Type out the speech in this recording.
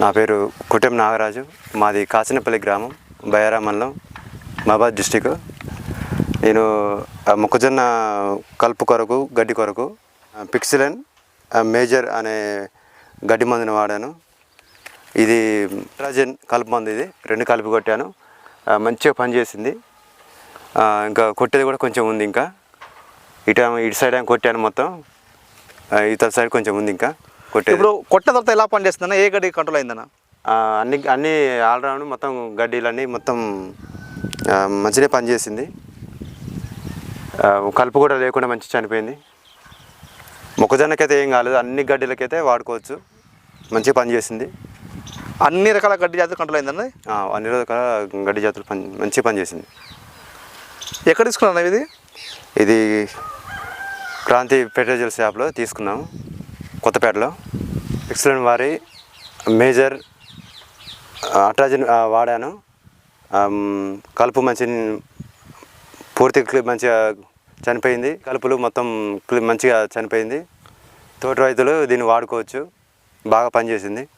నా పేరు కుటెం నాగరాజు. మాది కాసినపల్లి గ్రామం బయారా మండలం మహాబాద్ డిస్టిక్. నేను మొక్కజొన్న కలుపు కొరకు గడ్డి కొరకు ఆ, పిక్సిలన్ మేజర్ అనే గడ్డి మందుని వాడాను. ఇది నైట్రోజన్ కలుపు మందు ఇది. రెండు కలుపు కొట్టాను. మంచిగా పనిచేసింది. ఇంకా కొట్టేది కూడా కొంచెం ఉంది ఇంకా. ఇటు ఇటు సైడ్ కొట్టాను మొత్తం. ఇతర సైడ్ కొంచెం ఉంది ఇంకా. ఇప్పుడు కొట్టిన తర్వాత ఎలా పనిచేస్తుందన్న? ఏ గడ్డి కంట్రోల్ అయిందన్న? అన్ని అన్ని ఆల్రౌండ్ మొత్తం గడ్డీలన్నీ మొత్తం మంచిగా పనిచేసింది. కలుపు కూడా లేకుండా మంచి చనిపోయింది. మొక్కజొన్నకైతే ఏం కాలేదు అన్ని గడ్డీలకైతే వాడుకోవచ్చు. మంచిగా పనిచేసింది. అన్ని రకాల గడ్డి జాతులు కంట్రోల్ అయిందన్న? ఆ, అన్ని రకాల గడ్డి జాతులు పని మంచిగా పనిచేసింది. ఎక్కడ తీసుకున్నా ఇది? ఇది క్రాంతి పెట్రోజల్ షాప్లో తీసుకున్నాము. కొత్తపేటలో. ఎక్సలెంట్ వారి మేజర్ అట్రాజన్ వాడాను. కలుపు మంచి పూర్తిగా మంచిగా చనిపోయింది. కలుపులు మొత్తం క్లి- మంచిగా చనిపోయింది. తోటి రైతులు దీన్ని వాడుకోవచ్చు. బాగా పనిచేసింది.